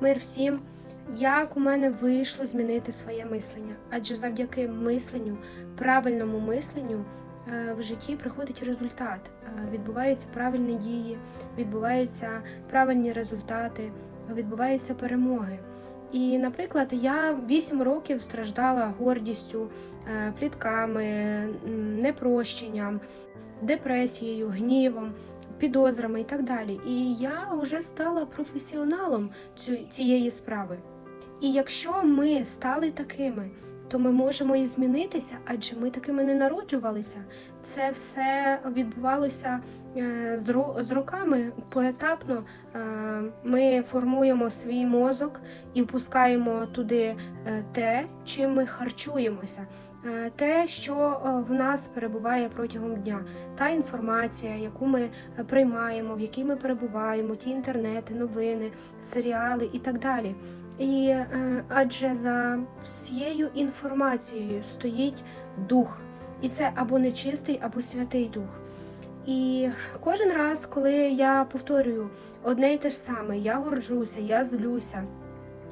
Мир всім! Як у мене вийшло змінити своє мислення? Адже завдяки мисленню, правильному мисленню е, в житті приходить результат. Е, Відбуваються правильні дії, відбуваються правильні результати, відбуваються перемоги. І, наприклад, я 8 років страждала гордістю, е, плітками, непрощенням, депресією, гнівом, підозрами і так далі. І я вже стала професіоналом цієї справи. І якщо ми стали такими, то ми можемо і змінитися, адже ми такими не народжувалися. Це все відбувалося е, з ро- роками поетапно. Е, Ми формуємо свій мозок і впускаємо туди е, те, чим ми харчуємося, те, що в нас перебуває протягом дня, та інформація, яку ми приймаємо, в якій ми перебуваємо, ті інтернети, новини, серіали і так далі. І адже за всією інформацією стоїть дух, і це або нечистий, або святий дух. І кожен раз, коли я повторюю одне й те ж саме, я горджуся, я злюся,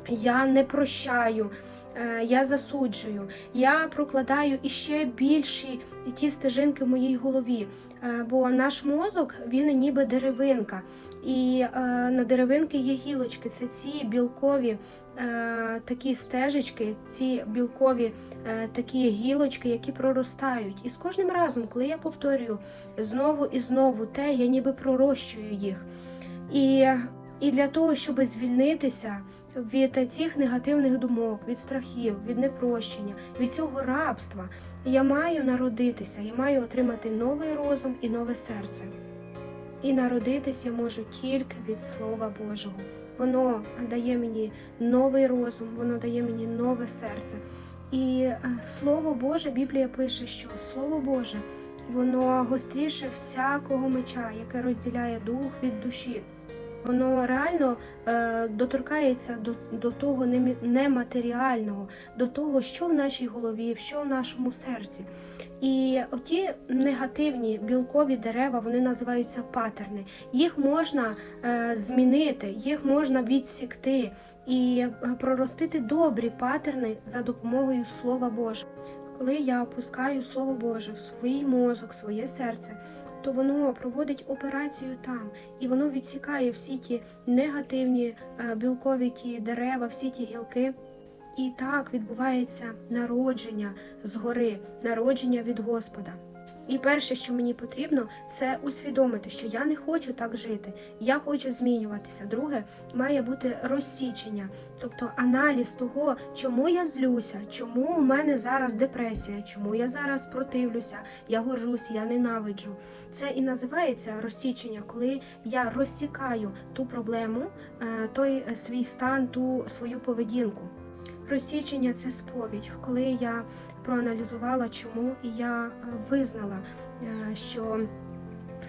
я не прощаю, е, я засуджую, я прокладаю іще більші ті стежинки в моїй голові. Е, Бо наш мозок він ніби деревинка, і е, на деревинки є гілочки. Це ці білкові такі стежечки, ці білкові такі гілочки, які проростають. І з кожним разом, коли я повторюю знову і знову те, я ніби пророщую їх. І і для того, щоб звільнитися від цих негативних думок, від страхів, від непрощення, від цього рабства, я маю народитися, я маю отримати новий розум і нове серце. І народитися можу тільки від Слова Божого. Воно дає мені новий розум, воно дає мені нове серце. І е, Слово Боже, Біблія пише, що Слово Боже, воно гостріше всякого меча, яке розділяє дух від душі. Воно реально е, доторкається до, до того нематеріального, до того, що в нашій голові, що в нашому серці. І ті негативні білкові дерева вони називаються патерни. Їх можна е, змінити, їх можна відсікти і е, проростити добрі патерни за допомогою Слова Божого. Коли я опускаю Слово Боже в свій мозок, в своє серце, то воно проводить операцію там, і воно відсікає всі ті негативні е, білкові ті дерева, всі ті гілки. І так відбувається народження згори, народження від Господа. І перше, що мені потрібно, це усвідомити, що я не хочу так жити, я хочу змінюватися. Друге, має бути розсічення, тобто аналіз того, чому я злюся, чому у мене зараз депресія, чому я зараз противлюся, я горжусь, я ненавиджу. Це і називається розсічення, коли я розсікаю ту проблему, е, той е, свій стан, ту свою поведінку. Розсічення це сповідь, коли я проаналізувала, чому і я е, визнала, е, що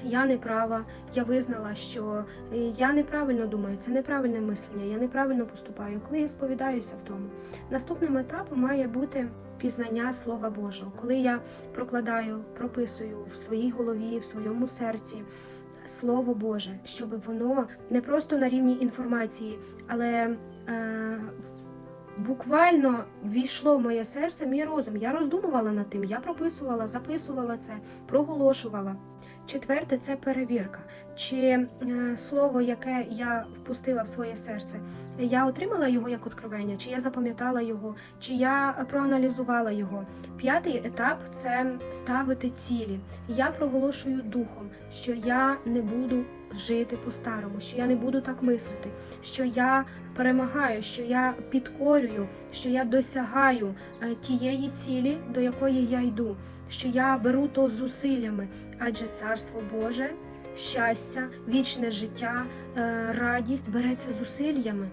я не права, я визнала, що е, я неправильно думаю, це неправильне мислення, я неправильно поступаю. Коли я сповідаюся в тому, наступним етапом має бути пізнання Слова Божого, коли я прокладаю, прописую в своїй голові, в своєму серці. Слово Боже, щоб воно не просто на рівні інформації, але е, буквально війшло в моє серце, мій розум. Я роздумувала над тим, я прописувала, записувала це, проголошувала. Четверте це перевірка. Чи е, слово, яке я впустила в своє серце, я отримала його як откровення, чи я запам'ятала його, чи я проаналізувала його. П'ятий етап це ставити цілі. Я проголошую духом, що я не буду жити по-старому, що я не буду так мислити, що я перемагаю, що я підкорюю, що я досягаю е, тієї цілі, до якої я йду, що я беру то зусиллями, адже царство Боже, щастя, вічне життя, е, радість береться зусиллями.